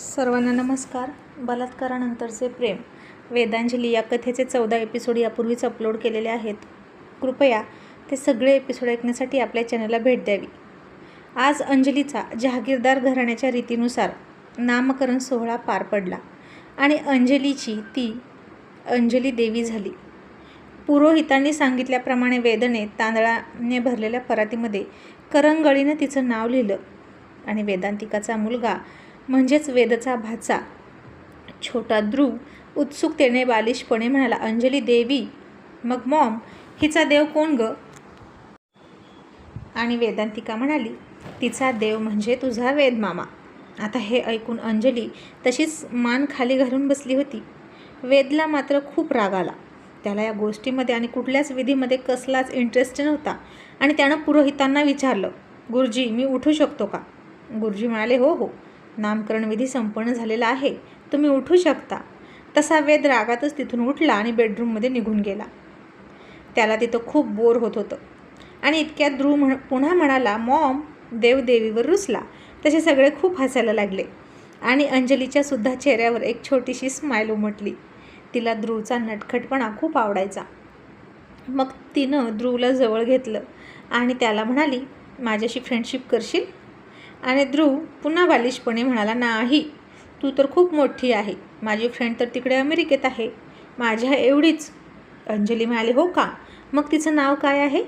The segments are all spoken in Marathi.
सर्वांना नमस्कार. बलात्कारानंतरचे प्रेम. वेदांजली या कथेचे चौदा एपिसोड यापूर्वीच अपलोड केलेले आहेत. कृपया ते सगळे एपिसोड ऐकण्यासाठी आपल्या चॅनलला भेट द्यावी. आज अंजलीचा जहागीरदार घराण्याच्या रीतीनुसार नामकरण सोहळा पार पडला आणि अंजलीची ती अंजली देवी झाली. पुरोहितांनी सांगितल्याप्रमाणे वेदने तांदळाने भरलेल्या परातीमध्ये करंगळीनं तिचं नाव लिहिलं आणि वेदांतिकाचा मुलगा म्हणजेच वेदचा भाचा. छोटा ध्रुव उत्सुकतेने बालिशपणे म्हणाला अंजली देवी मग मॉम हिचा देव कोण ग? आणि वेदांतिका म्हणाली तिचा देव म्हणजे तुझा वेद मामा. आता हे ऐकून अंजली तशीच मान खाली घालून बसली होती. वेदला मात्र खूप राग आला. त्याला या गोष्टीमध्ये आणि कुठल्याच विधीमध्ये कसलाच इंटरेस्ट नव्हता आणि त्यानं पुरोहितांना विचारलं गुरुजी मी उठू शकतो का? गुरुजी म्हणाले हो हो. नामकरण विधी संपन्न झालेला आहे. तुम्ही उठू शकता. तसा वेद रागातच तिथून उठला आणि बेडरूममध्ये निघून गेला. त्याला तिथं खूप बोर होत होतं. आणि इतक्यात ध्रुव म्हण पुन्हा म्हणाला मॉम देवदेवीवर रुसला. तसे सगळे खूप हसायला लागले. आणि अंजलीच्या सुद्धा चेहऱ्यावर एक छोटीशी स्माईल उमटली. तिला ध्रुवचा नटखटपणा खूप आवडायचा. मग तिनं ध्रुवला जवळ घेतलं आणि त्याला म्हणाली माझ्याशी फ्रेंडशिप करशील? आणि ध्रुव पुन्हा बालिशपणे म्हणाला नाही तू तर खूप मोठी आहे. माझी फ्रेंड तर तिकडे अमेरिकेत आहे. माझ्या एवढीच. अंजली म्हणाली हो का? मग तिचं नाव काय आहे?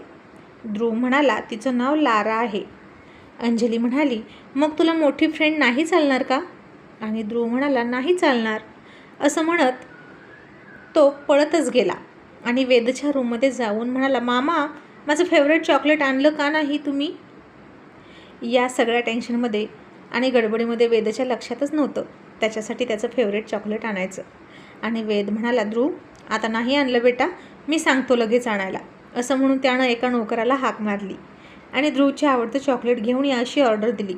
ध्रुव म्हणाला तिचं नाव लारा आहे. अंजली म्हणाली मग तुला मोठी फ्रेंड नाही चालणार का? आणि ध्रुव म्हणाला नाही चालणार. असं म्हणत तो पळतच गेला आणि वेदच्या रूममध्ये जाऊन म्हणाला मामा माझं फेवरेट चॉकलेट आणलं का नाही तुम्ही? या सगळ्या टेन्शनमध्ये आणि गडबडीमध्ये वेदच्या लक्षातच नव्हतं. त्याच्यासाठी त्याचं फेवरेट चॉकलेट आणायचं. आणि वेद म्हणाला ध्रुव आता नाही आणलं बेटा मी सांगतो लगेच आणायला. असं म्हणून त्यानं एका नोकराला हाक मारली. आणि ध्रुवची आवडतं चॉकलेट घेऊन या अशी ऑर्डर दिली.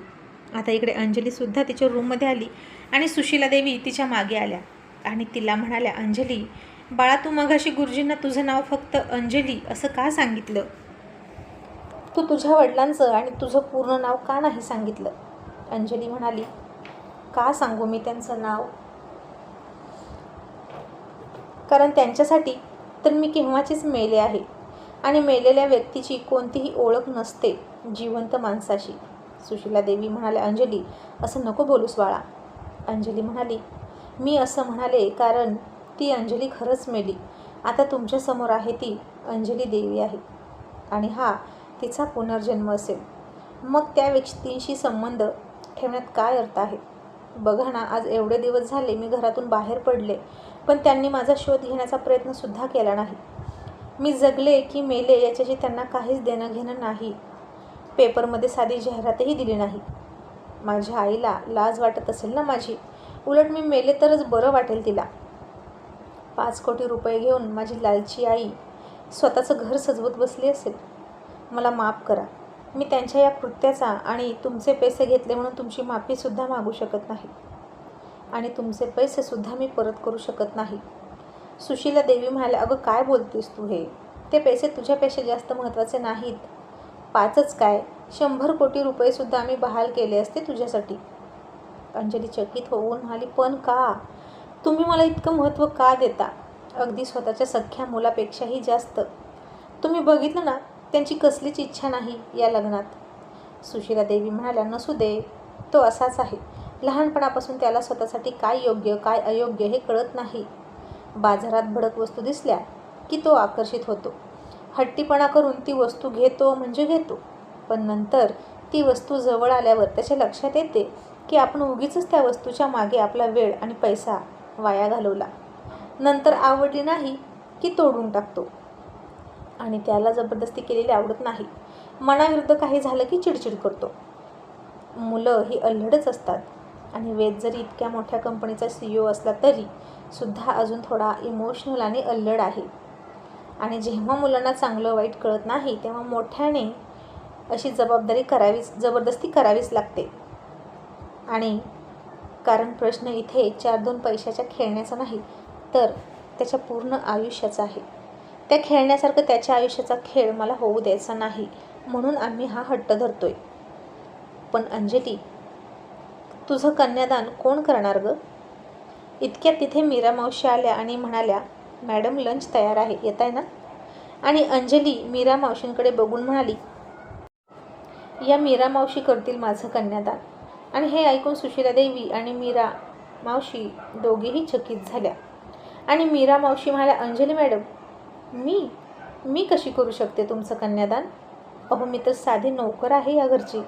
आता इकडे अंजलीसुद्धा तिच्या रूममध्ये आली आणि सुशीला देवी तिच्यामागे आल्या. आणि तिला म्हणाल्या अंजली बाळा तू मगाशी गुरुजींना तुझं नाव फक्त अंजली असं का सांगितलं? तू तुझ्या वडिलांचं आणि तुझं पूर्ण नाव का नाही सांगितलं? अंजली म्हणाली का सांगू मी त्यांचं नाव? कारण त्यांच्यासाठी तर मी केव्हाचीच मेले आहे आणि मेलेल्या व्यक्तीची कोणतीही ओळख नसते जिवंत माणसाशी. सुशीला देवी म्हणाले अंजली असं नको बोलूस बाळा. अंजली म्हणाली मी असं म्हणाले कारण ती अंजली खरंच मेली. आता तुमच्यासमोर आहे ती अंजली देवी आहे. आणि हा तिचा पुनर्जन्म असेल. मग त्या व्यक्तींशी संबंध ठेवण्यात काय अर्थ आहे? बघा ना आज एवढे दिवस झाले मी घरातून बाहेर पडले पण त्यांनी माझा शोध घेण्याचा प्रयत्नसुद्धा केला नाही. मी जगले की मेले याच्याशी त्यांना काहीच देणं घेणं नाही. पेपरमध्ये साधी जाहिरातही दिली नाही. माझ्या आईला लाज वाटत असेल ना माझी? उलट मी मेले तरच बरं वाटेल तिला. पाच कोटी रुपये घेऊन माझी लालची आई स्वतःचं घर सजवत बसली असेल. मला माफ करा. मी त्यांच्या या कृत्याचा आणि तुमचे पैसे घेतले म्हणून तुमची माफीसुद्धा मागू शकत नाही. आणि तुमचे पैसेसुद्धा मी परत करू शकत नाही. सुशीला देवी म्हणाल्या अगं काय बोलतेस तू हे? ते पैसे तुझ्यापेक्षा जास्त महत्त्वाचे नाहीत. पाचच काय? शंभर कोटी रुपयेसुद्धा आम्ही बहाल केले असते तुझ्यासाठी. अंजली चकित होऊन म्हणाली पण का? तुम्ही मला इतकं महत्त्व का देता? अगदी स्वतःच्या सख्या मुलापेक्षाही जास्त. तुम्ही बघितलं ना त्यांची कसलीच इच्छा नाही या लग्नात. सुशीला देवी म्हणाल्या नसू दे तो असाच आहे. लहानपणापासून त्याला स्वतःसाठी काय योग्य काय अयोग्य हे कळत नाही. बाजारात भडक वस्तू दिसल्या की तो आकर्षित होतो. हट्टीपणा करून ती वस्तू घेतो म्हणजे घेतो. पण नंतर ती वस्तू जवळ आल्यावर त्याच्या लक्षात येते की आपण उगीच त्या वस्तूच्या मागे आपला वेळ आणि पैसा वाया घालवला. नंतर आवडली नाही की तोडून टाकतो. आणि त्याला जबरदस्ती केलेली आवडत नाही. मनाविरुद्ध काही झालं की चिडचिड करतो. मुलं ही अल्लडच असतात. आणि वेद जरी इतक्या मोठ्या कंपनीचा सी ओ असला तरी सुद्धा अजून थोडा इमोशनल आणि अल्लड आहे. आणि जेव्हा मुलांना चांगलं वाईट कळत नाही तेव्हा मोठ्याने अशी जबाबदारी करावीच जबरदस्ती करावीच लागते. आणि कारण प्रश्न इथे चार दोन पैशाच्या खेळण्याचा नाही तर त्याच्या पूर्ण आयुष्याचा आहे. त्या खेळण्यासारखं त्याच्या आयुष्याचा खेळ मला होऊ द्यायचा नाही म्हणून आम्ही हा हट्ट धरतोय. पण अंजली तुझं कन्यादान कोण करणार ग? इतक्यात तिथे मीरा मावशी आल्या आणि म्हणाल्या मॅडम लंच तयार आहे येत आहे ना? आणि अंजली मीरा मावशींकडे बघून म्हणाली या मीरा मावशी करतील माझं कन्यादान. आणि हे ऐकून सुशीला देवी आणि मीरा मावशी दोघेही चकित झाल्या. आणि मीरा मावशी म्हणाल्या अंजली मॅडम मी? मी कशी करू शकते तुमचं कन्यादान? अहो मी तर साधी नोकर आहे या घरची.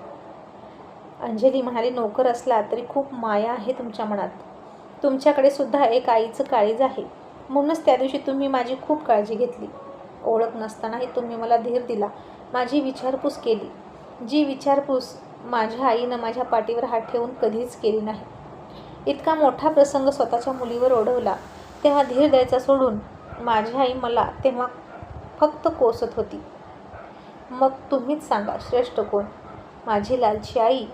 अंजली म्हणाली नोकर असला तरी खूप माया आहे तुमच्या मनात. तुमच्याकडे सुद्धा एक आईचं काळीज आहे. म्हणूनच त्या दिवशी तुम्ही माझी खूप काळजी घेतली. ओळख नसतानाही तुम्ही मला धीर दिला. माझी विचारपूस केली. जी विचारपूस माझ्या आईनं माझ्या पाठीवर हात ठेवून कधीच केली नाही. इतका मोठा प्रसंग स्वतःच्या मुलीवर ओढवला. तेव्हा धीर द्यायचा सोडून माझी आई मला तेव्हा फक्त कोसत होती. मग तुम्हीच सांगा श्रेष्ठ कोण? माझी लालची आई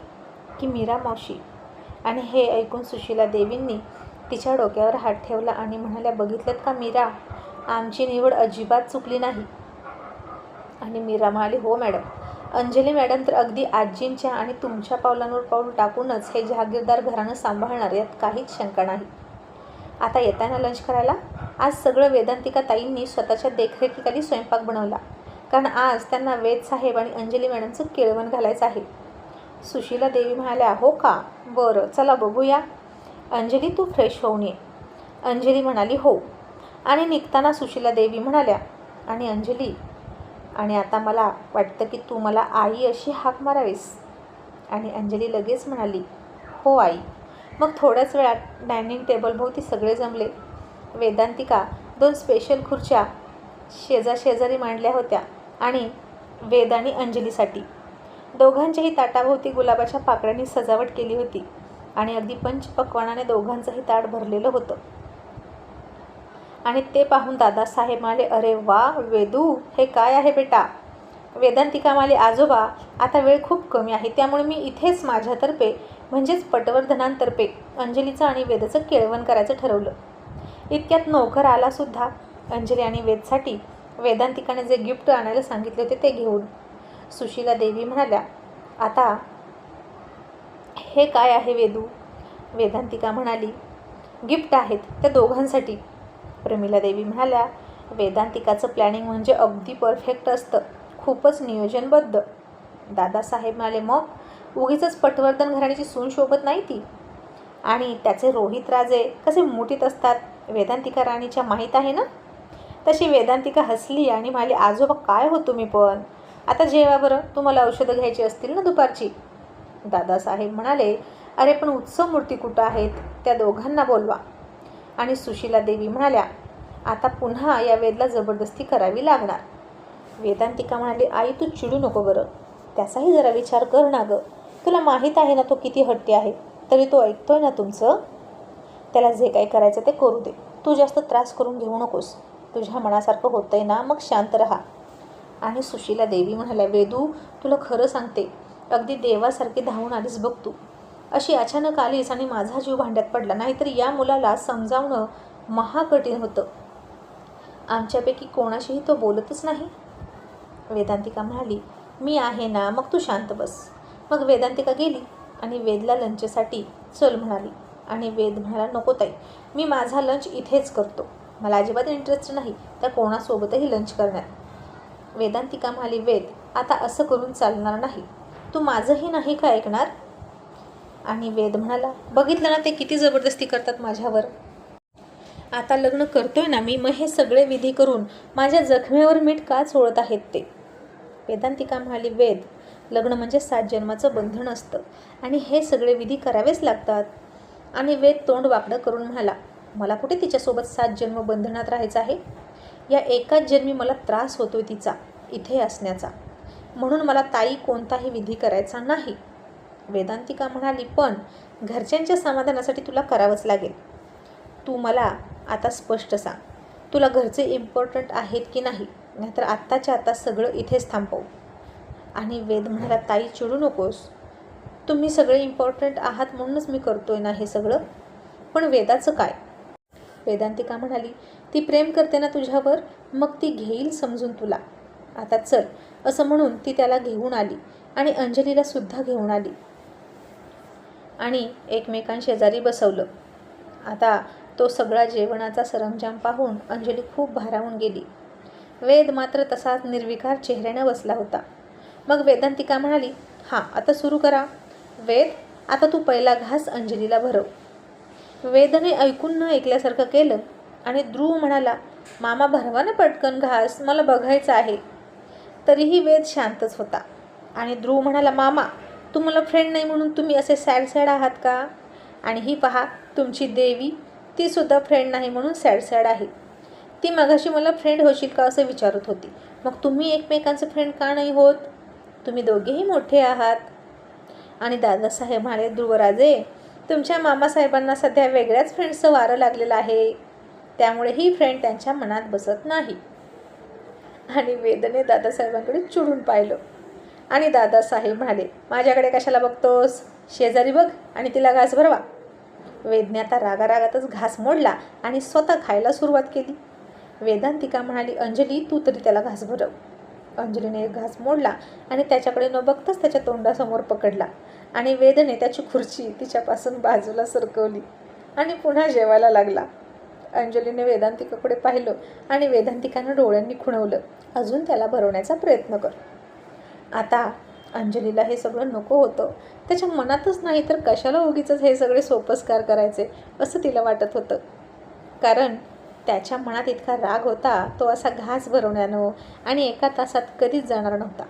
की मीरा मावशी? आणि हे ऐकून सुशीला देवींनी तिच्या डोक्यावर हात ठेवला आणि म्हणाल्या बघितलं का मीरा? आमची निवड अजिबात चुकली नाही. आणि मीरा म्हणाली हो मॅडम. अंजली मॅडम तर अगदी आजींच्या आणि तुमच्या पावलांवर पाऊल टाकूनच हे जहागीरदार घरानं सांभाळणार यात काहीच शंका नाही. आता येताना लंच करायला? आज सगळं वेदांतिका ताईंनी स्वतःच्या देखरेखीखाली स्वयंपाक बनवला. कारण आज त्यांना वेद साहेब आणि अंजली मॅडमचं केळवण घालायचं आहे. सुशीला देवी म्हणाल्या हो का? बरं चला बघूया. अंजली तू फ्रेश होऊन ये. अंजली म्हणाली हो. आणि निघताना सुशीला देवी म्हणाल्या आणि अंजली आणि आता मला वाटतं की तू मला आई अशी हाक मारावीस. आणि अंजली लगेच म्हणाली हो आई. मग थोड्याच वेळात डायनिंग टेबलभोवती सगळे जमले. वेदांतिका दोन स्पेशल खुर्च्या शेजाशेजारी मांडल्या होत्या आणि वेद आणि अंजलीसाठी. दोघांच्याही ताटाभोवती गुलाबाच्या पाकळ्यांनी सजावट केली होती आणि अगदी पंचपक्वानाने दोघांचंही ताट भरलेलं होतं. आणि ते पाहून दादासाहेब म्हणाले अरे वा वेदू हे काय आहे बेटा? वेदांतिका माले आजोबा आता वेळ खूप कमी आहे त्यामुळे मी इथेच माझ्यातर्फे म्हणजेच पटवर्धनांतर्फे अंजलीचं आणि वेदाचं केळवण करायचं ठरवलं. इतक्यात नोकर आला सुद्धा. अंजली आणि वेदसाठी वेदांतिकाने जे गिफ्ट आणायला सांगितले होते ते घेऊन. सुशीला देवी म्हणाल्या आता हे काय आहे वेदू? वेदांतिका म्हणाली गिफ्ट आहेत त्या दोघांसाठी. प्रमिला देवी म्हणाल्या वेदांतिकाचं प्लॅनिंग म्हणजे अगदी परफेक्ट असतं. खूपच नियोजनबद्ध. दादासाहेब म्हणाले मग उगीच पटवर्धन घराण्याची सून शोभत नाही ती? आणि त्याचे रोहित राजे कसे मुठीत असतात? वेदांतिका राणीच्या माहीत आहे ना? तशी वेदांतिका हसली आणि म्हणाली आजोबा काय हो तुम्ही पण? आता जेवा बरं तुम्हाला औषधं घ्यायची असतील ना दुपारची? दादासाहेब म्हणाले अरे पण उत्सव मूर्ती कुठं आहेत? त्या दोघांना बोलवा. आणि सुशीला देवी म्हणाल्या आता पुन्हा या वेदला जबरदस्ती करावी लागणार. वेदांतिका म्हणाली आई तू चिडू नको बरं. त्याचाही जरा विचार कर ना गं. तुला माहीत आहे ना तो किती हट्टी आहे? तरी तो ऐकतोय ना तुमचं? त्याला जे काही करायचं ते करू दे. तू जास्त त्रास करून घेऊ नकोस. तुझ्या मनासारखं होतंय ना मग शांत राहा. आणि सुशीला देवी म्हणाल्या वेदू तुला खरं सांगते अगदी देवासारखी धावून आलीस बघ तू. अशी अचानक आलीस आणि माझा जीव भांड्यात पडला नाहीतर या मुलाला समजावणं महाकठीण होतं. आमच्यापैकी कोणाशीही तो बोलतच नाही. वेदांतिका म्हणाली मी आहे ना मग तू शांत बस. मग वेदांतिका गेली आणि वेदला लंचसाठी चल म्हणाली. आणि वेद म्हणाला नको ताई मी माझा लंच इथेच करतो. मला अजिबात इंटरेस्ट नाही त्या कोणासोबतही लंच करण्यात. वेदांतिका म्हणाली वेद आता असं करून चालणार नाही. तू माझंही नाही का ऐकणार? आणि वेद म्हणाला बघितलं ना ते किती जबरदस्ती करतात माझ्यावर. आता लग्न करतोय ना मी मग हे सगळे विधी करून माझ्या जखमेवर मीठ का चोळत आहेत ते? वेदांतिका म्हणाली वेद लग्न म्हणजे सात जन्माचं बंधन असतं. आणि हे सगळे विधी करावेच लागतात. आणि वेद तोंड वाकडं करून म्हणाला मला कुठे तिच्यासोबत सात जन्म बंधनात राहायचं आहे? या एकाच जन्मी मला त्रास होतोय तिचा इथे असण्याचा. म्हणून मला ताई कोणताही विधी करायचा नाही. वेदांतिका म्हणाली पण घरच्यांच्या समाधानासाठी तुला करावंच लागेल. तू मला आता स्पष्ट सांग तुला घरचे इम्पॉर्टंट आहेत की नाही? नाहीतर आत्ताच्या आता सगळं इथेच थांबवू. आणि वेद म्हणाला ताई चिडू नकोस. तुम्ही सगळे इम्पॉर्टंट आहात म्हणूनच मी करतोय ना हे सगळं. पण वेदाचं काय? वेदांतिका म्हणाली ती प्रेम करते ना तुझ्यावर मग ती घेईल समजून तुला. आता चल. असं म्हणून ती त्याला घेऊन आली आणि अंजलीला सुद्धा घेऊन आली. आणि एकमेकांशेजारी बसवलं. आता तो सगळा जेवणाचा सरंजाम पाहून अंजली खूप भारावून गेली. वेद मात्र तसाच निर्विकार चेहऱ्यानं बसला होता. मग वेदांतिका म्हणाली हां आता सुरू करा. वेद आता तू पहिला घास अंजलीला भरव. वेदने ऐकून न ऐकल्यासारखं केलं आणि ध्रुव म्हणाला मामा भरवा ना पटकन घास मला बघायचं आहे. तरीही वेद शांतच होता. आणि ध्रुव म्हणाला मामा तू मला फ्रेंड नाही म्हणून तुम्ही असे सॅड सॅड आहात का? आणि ही पहा तुमची देवी तीसुद्धा फ्रेंड नाही म्हणून सॅड सॅड आहे. ती मगाशी मला फ्रेंड होशील का असं विचारत होती. मग तुम्ही एकमेकांचे फ्रेंड का नाही होत? तुम्ही दोघेही मोठे आहात. आणि दादासाहेब म्हणाले ध्रुवराजे तुमच्या मामासाहेबांना सध्या वेगळ्याच फ्रेंड्सचं वारं लागलेलं आहे. त्यामुळे ही फ्रेंड त्यांच्या मनात बसत नाही. आणि वेदने दादासाहेबांकडे चिडून पाहिलं. आणि दादासाहेब म्हणाले माझ्याकडे कशाला बघतोस? शेजारी बघ आणि तिला घास भरवा. वेदने आता रागारागातच घास मोडला आणि स्वतः खायला सुरुवात केली. वेदांतिका म्हणाली अंजली तू तरी त्याला घास भरव. अंजलीने एक घास मोडला आणि त्याच्याकडे न बघताच त्याच्या तोंडासमोर पकडला. आणि वेदने त्याची खुर्ची तिच्यापासून बाजूला सरकवली आणि पुन्हा जेवायला लागला. अंजलीने वेदांतिकाकडे पाहिलं आणि वेदांतिकानं डोळ्यांनी खुणवलं. अजून त्याला भरवण्याचा प्रयत्न कर. आता अंजलीला हे सगळं नको होतं. त्याच्या मनातच नाही तर कशाला उगीच हे सगळे सोपस्कार करायचे असं तिला वाटत होतं. कारण त्याच्या मनात इतका राग होता तो असा घास भरवण्यानं आणि एका तासात कधीच जाणार नव्हता.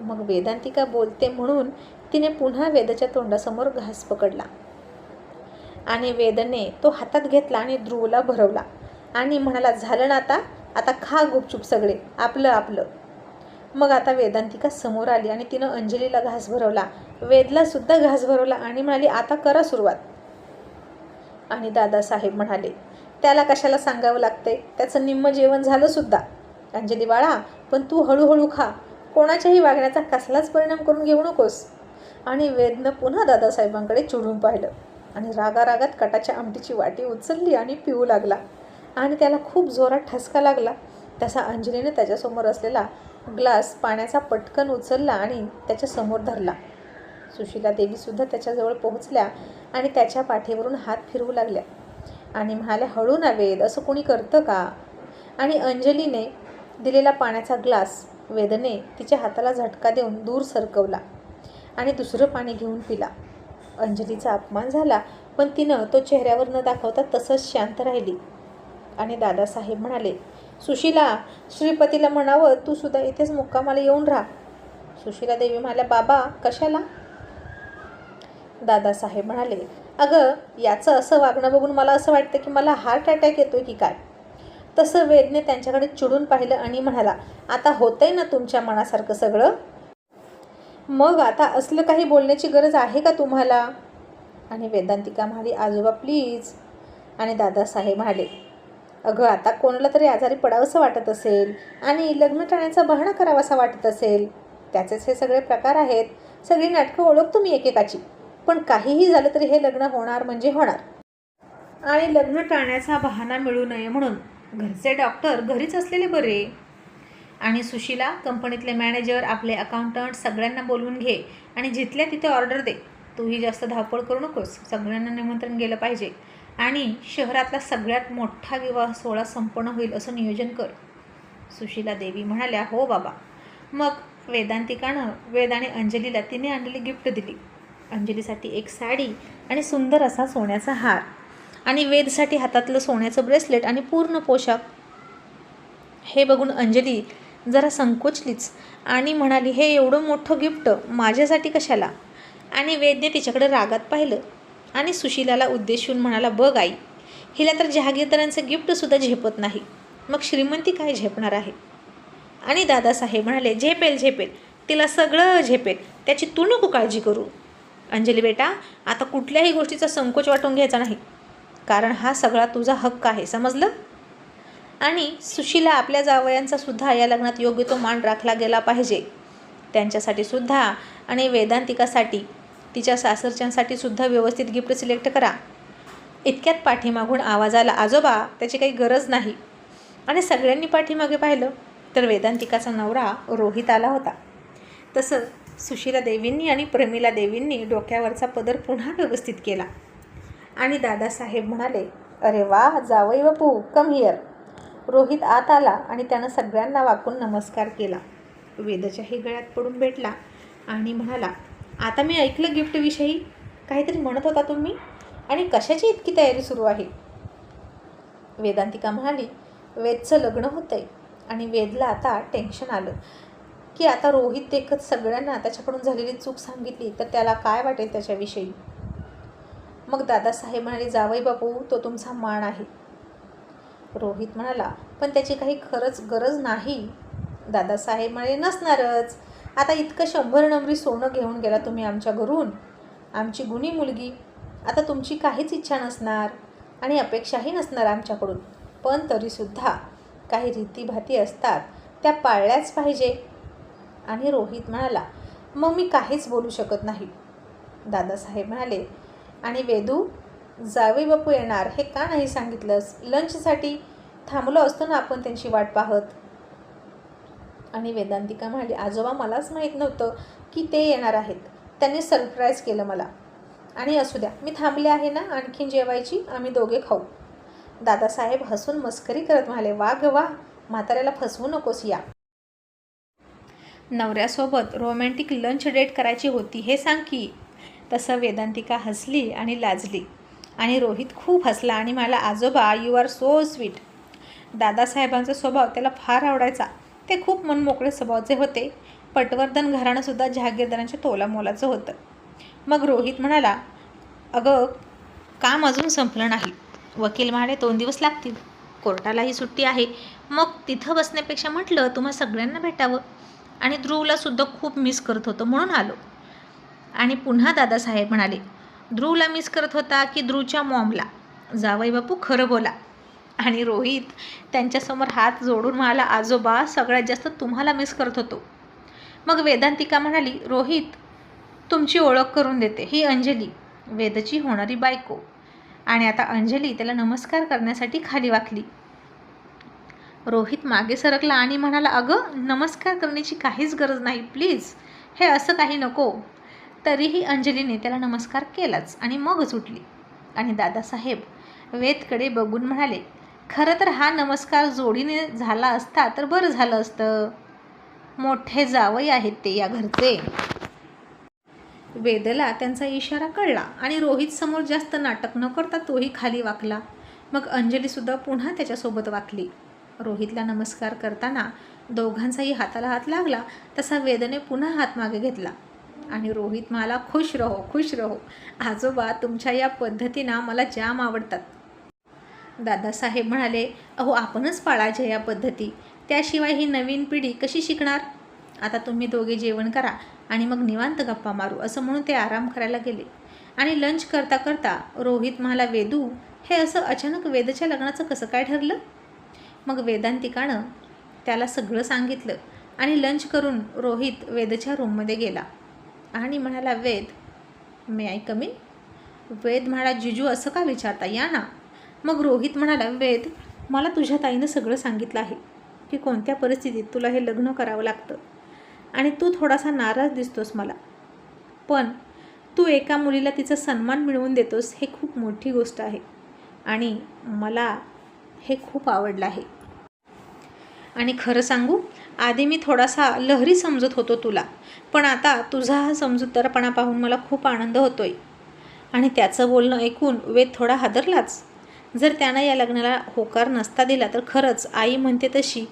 मग वेदांतिका बोलते म्हणून तिने पुन्हा वेदाच्या तोंडासमोर घास पकडला. आणि वेदने तो हातात घेतला आणि ध्रुवला भरवला. आणि म्हणाला झालं ना आता? आता खा गुपचूप सगळे. आपलं आपलं. मग आता वेदांतिका समोर आली आणि तिनं अंजलीला घास भरवला. वेदला सुद्धा घास भरवला आणि म्हणाली आता करा सुरुवात. आणि दादासाहेब म्हणाले त्याला कशाला सांगावं लागतंय? त्याचं निम्म जेवण झालं सुद्धा. अंजली बाळा पण तू हळूहळू खा. कोणाच्याही वागण्याचा कसलाच परिणाम करून घेऊ नकोस. आणि वेदनं पुन्हा दादासाहेबांकडे चिडून पाहिलं. आणि रागारागात कटाच्या आमटीची वाटी उचलली आणि पिऊ लागला. आणि त्याला खूप जोरात ठसका लागला. तसा अंजलीने त्याच्यासमोर असलेला ग्लास पाण्याचा पटकन उचलला आणि त्याच्यासमोर धरला. सुशीला देवीसुद्धा त्याच्याजवळ पोहोचल्या आणि त्याच्या पाठीवरून हात फिरवू लागल्या. आणि म्हणाल्या हळू ना वेद असं कोणी करतं का? आणि अंजलीने दिलेला पाण्याचा ग्लास वेदने तिच्या हाताला झटका देऊन दूर सरकवला. आणि दुसरं पाणी घेऊन पिला. अंजलीचा अपमान झाला पण तिनं तो चेहऱ्यावर न दाखवता तसंच शांत राहिली. आणि दादासाहेब म्हणाले सुशीला श्रीपतीला म्हणावं तू सुद्धा इथेच मुक्कामाला येऊन राहा. सुशीला देवी म्हणाल्या बाबा कशाला? दादासाहेब म्हणाले अगं याचं असं वागणं बघून मला असं वाटतं की मला हार्ट अटॅक येतोय की काय? तसं वेदने त्यांच्याकडे चिडून पाहिलं आणि म्हणाला आता होतंय ना तुमच्या मनासारखं सगळं? मग आता असलं काही बोलण्याची गरज आहे का तुम्हाला? आणि वेदांतिका म्हणाली आजोबा प्लीज आणि दादासाहेब म्हणाले अगं आता कोणाला तरी आजारी पडावंसं वाटत असेल आणि लग्न टाळण्याचा बहाणा करावासा वाटत असेल. त्याचेच हे सगळे प्रकार आहेत. सगळी नाटकं ओळखतो मी एकेकाची. पण काहीही झालं तरी हे लग्न होणार म्हणजे होणार. आणि लग्न टाळण्याचा बहाणा मिळू नये म्हणून घरचे डॉक्टर घरीच असलेले बरे? आणि सुशीला कंपनीतले मॅनेजर आपले अकाउंटंट सगळ्यांना बोलवून घे आणि जिथल्या तिथे ऑर्डर दे. तूही जास्त धावपळ करू नकोस. सगळ्यांना निमंत्रण गेलं पाहिजे. आणि शहरातला सगळ्यात मोठा विवाह सोहळा संपन्न होईल असं नियोजन कर. सुशीला देवी म्हणाल्या हो बाबा. मग वेदांतिकानं वेद आणि अंजलीला तिने आणलेली गिफ्ट दिली. अंजलीसाठी एक साडी आणि सुंदर असा सोन्याचा हार. आणि वेदसाठी हातातलं सोन्याचं ब्रेसलेट आणि पूर्ण पोशाख. हे बघून अंजली जरा संकोचलीच. आणि म्हणाली हे एवढं मोठं गिफ्ट माझ्यासाठी कशाला? आणि वेदने तिच्याकडे रागात पाहिलं. आणि सुशीलाला उद्देशून म्हणाला बघ आई हिला तर जहागीरदारांचं गिफ्टसुद्धा झेपत नाही. मग श्रीमंती काय झेपणार आहे? आणि दादासाहेब म्हणाले झेपेल झेपेल. तिला सगळं झेपेल. त्याची तू नको काळजी करू. अंजली बेटा आता कुठल्याही गोष्टीचा संकोच वाटून घ्यायचा नाही. कारण हा सगळा तुझा हक्क आहे समजलं? आणि सुशीला आपल्या जावयांचा सुद्धा या लग्नात योग्य तो मान राखला गेला पाहिजे. त्यांच्यासाठी सुद्धा आणि वेदांतिकासाठी तिच्या सासरच्यांसाठी सुद्धा व्यवस्थित गिफ्ट सिलेक्ट करा. इतक्यात पाठीमागून आवाज आला आजोबा त्याची काही गरज नाही. आणि सगळ्यांनी पाठीमागे पाहिलं तर वेदांतिकाचा नवरा रोहित आला होता. तसं सुशीला देवींनी आणि प्रमिला देवींनी डोक्यावरचा पदर पुन्हा व्यवस्थित केला. आणि दादासाहेब म्हणाले अरे वा जावई बापू कम हिअर रोहित आत आला आणि त्यानं सगळ्यांना वाकून नमस्कार केला. वेदच्याही गळ्यात पडून भेटला आणि म्हणाला आता मी ऐकलं गिफ्टविषयी. काहीतरी म्हणत होता तुम्ही? आणि कशाची इतकी तयारी सुरू आहे? वेदांतिका म्हणाली वेदचं लग्न होतं आहे आणि वेदला आता टेन्शन आलं. की आता रोहित देखत सगळ्यांना त्याच्याकडून झालेली चूक सांगितली तर त्याला काय वाटेल त्याच्याविषयी? मग दादासाहेब म्हणाले जावई बापू तो तुमचा मान आहे. रोहित म्हणाला पण त्याची काही खरंच गरज नाही. दादासाहेब म्हणाले नसणारच. आता इतकं शंभर नंबरी सोनं घेऊन गेला तुम्ही आमच्या घरून. आमची गुणी मुलगी. आता तुमची काहीच इच्छा नसणार आणि अपेक्षाही नसणार आमच्याकडून. पण तरीसुद्धा काही रीतीभाती असतात त्या पाळल्याच पाहिजे. आणि रोहित म्हणाला मग मी काहीच बोलू शकत नाही. दादासाहेब म्हणाले आणि वेदू जावे बापू येणार हे का नाही सांगितलंस? लंचसाठी थांबलो असतो ना आपण त्यांची वाट पाहत. आणि वेदांतिका म्हणाली आजोबा मलाच माहीत नव्हतं की ते येणार आहेत. त्यांनी सरप्राईज केलं मला. आणि असू द्या मी थांबले आहे ना? आणखीन जेवायची? आम्ही दोघे खाऊ. दादासाहेब हसून मस्करी करत म्हणाले वा ग वा म्हाताऱ्याला फसवू नकोस या. नवऱ्यासोबत रोमॅन्टिक लंच डेट करायची होती हे सांग की. तसं वेदांतिका हसली आणि लाजली. आणि रोहित खूप हसला आणि मला आजोबा यू आर सो स्वीट दादासाहेबांचा स्वभाव त्याला फार आवडायचा. ते खूप मनमोकळे स्वभावाचे होते पटवर्धन घराणंसुद्धा जहागीरदारांच्या तोलामोलाचं होतं. मग रोहित म्हणाला अगं काम अजून संपलं नाही. वकील म्हणाले दोन दिवस लागतील. कोर्टालाही सुट्टी आहे. मग तिथं बसण्यापेक्षा म्हटलं तुम्हा सगळ्यांना भेटावं. आणि ध्रुवला सुद्धा खूप मिस करत होतं म्हणून आलो. आणि पुन्हा दादासाहेब म्हणाले ध्रुवला मिस करत होता की ध्रुवच्या मॉमला जावई बापू खरं बोला. आणि रोहित त्यांच्यासमोर हात जोडून म्हणाला आजोबा सगळ्यात जास्त तुम्हाला मिस करत होतो. मग वेदांतिका म्हणाली रोहित तुमची ओळख करून देते. ही अंजली. वेदची होणारी बायको. आणि आता अंजली त्याला नमस्कार करण्यासाठी खाली वाकली. रोहित मागे सरकला आणि म्हणाला अगं नमस्कार करण्याची काहीच गरज नाही. प्लीज हे असं काही नको. तरीही अंजलीने त्याला नमस्कार केलाच आणि मगच उठली. आणि दादासाहेब वेदकडे बघून म्हणाले खरं तर हा नमस्कार जोडीने झाला असता तर बरं झालं असतं. मोठे जावई आहेत ते या घरचे. वेदला त्यांचा इशारा कळला आणि रोहित समोर जास्त नाटक न करता तोही खाली वाकला. मग अंजलीसुद्धा पुन्हा त्याच्यासोबत वाकली. रोहितला नमस्कार करताना दोघांचाही हाताला हात लागला तसा वेदने पुन्हा हात मागे घेतला. आणि रोहित मला खुश रहो खुश रहो. आजोबा तुमच्या या पद्धतीनं मला जाम आवडतात. दादासाहेब म्हणाले अहो आपणच पाळायच्या या पद्धती. त्याशिवाय ही नवीन पिढी कशी शिकणार? आता तुम्ही दोघे जेवण करा आणि मग निवांत गप्पा मारू असं म्हणून ते आराम करायला गेले. आणि लंच करता करता रोहित म्हणाला वेदू हे असं अचानक वेदच्या लग्नाचं कसं काय ठरलं? मग वेदांतिकानं त्याला सगळं सांगितलं आणि लंच करून रोहित वेदच्या रूममध्ये गेला. आणि म्हणाला वेद मे आय कमी वेद म्हणाला जिजू असं का विचारता? या ना. मग रोहित म्हणाला वेद मला तुझ्या ताईनं सगळं सांगितलं आहे की कोणत्या परिस्थितीत तुला हे लग्न करावं लागतं आणि तू थोडासा नाराज दिसतोस मला. पण तू एका मुलीला तिचा सन्मान मिळवून देतोस हे खूप मोठी गोष्ट आहे आणि मला हे खूप आवडलं आहे. आणि खरं सांगू आधी मी थोडासा लहरी समजत होतो तुला पण आता तुझा हा समजूतदारपणा पाहून मला खूप आनंद होतोय. आणि त्याचं बोलणं ऐकून वेद थोडा हादरलाच. जर त्यानं या लग्नाला होकार नसता दिला तर खरंच आई म्हणते तशी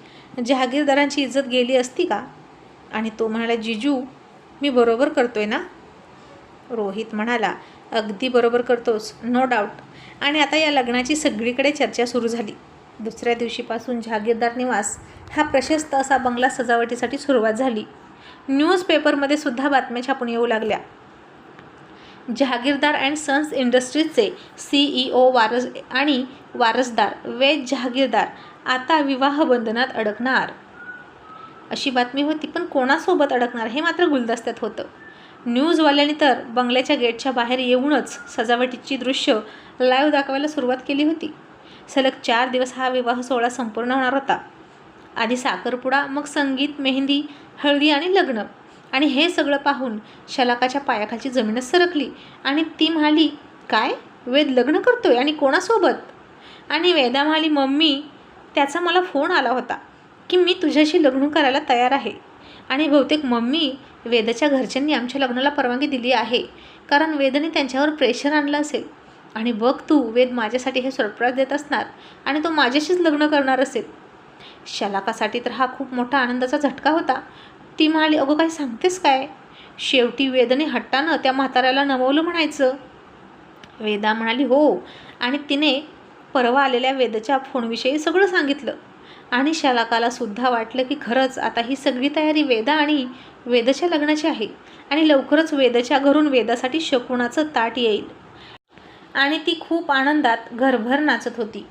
जहागीरदारांची इज्जत गेली असती का? आणि तो म्हणाला जिजू मी बरोबर करतोय ना? रोहित म्हणाला अगदी बरोबर करतोस नो डाऊट आणि आता या लग्नाची सगळीकडे चर्चा सुरू झाली. दुसऱ्या दिवशीपासून जहागीरदार निवास हा प्रशस्त असा बंगला सजावटीसाठी सुरुवात झाली. न्यूजपेपरमध्ये सुद्धा बातम्या छापून येऊ लागल्या. जहागीरदार अँड सन्स इंडस्ट्रीजचे सी ई ओ वारस आणि वारसदार वेद जहागीरदार आता विवाह बंधनात अडकणार. अशी बातमी होती पण कोणासोबत अडकणार हे मात्र गुलदस्त्यात होतं. न्यूजवाल्यांनी तर बंगल्याच्या गेटच्या बाहेर येऊनच सजावटीची दृश्य लाईव्ह दाखवायला सुरुवात केली होती. सलग चार दिवस हा विवाह सोहळा संपूर्ण होणार होता. आधी साखरपुडा मग संगीत मेहंदी हळदी आणि लग्न. आणि हे सगळं पाहून शलाकाच्या पायाखालची जमीनच सरकली आणि ती म्हणाली काय? वेद लग्न करतोय आणि कोणासोबत? आणि वेदा म्हणाली मम्मी त्याचा मला फोन आला होता की मी तुझ्याशी लग्न करायला तयार आहे. आणि बहुतेक मम्मी वेदाच्या घरच्यांनी आमच्या लग्नाला परवानगी दिली आहे. कारण वेदने त्यांच्यावर प्रेशर आणलं असेल. आणि बघ तू वेद माझ्यासाठी हे सरप्राईज देत असणार आणि तो माझ्याशीच लग्न करणार असेल. शलाकासाठी तर हा खूप मोठा आनंदाचा झटका होता. ती म्हणाली अगं काय सांगतेस काय? शेवटी वेदने हट्टानं त्या म्हाताऱ्याला नमवलं म्हणायचं. वेदा म्हणाली हो. आणि तिने परवा आलेल्या वेदच्या फोनविषयी सगळं सांगितलं. आणि शलाकाला सुद्धा वाटलं की खरंच आता ही सगळी तयारी वेदा आणि वेदच्या लग्नाची आहे आणि लवकरच वेदच्या घरून वेदासाठी शकुणाचं ताट येईल. आणि ती खूप आनंदात घरभर नाचत होती.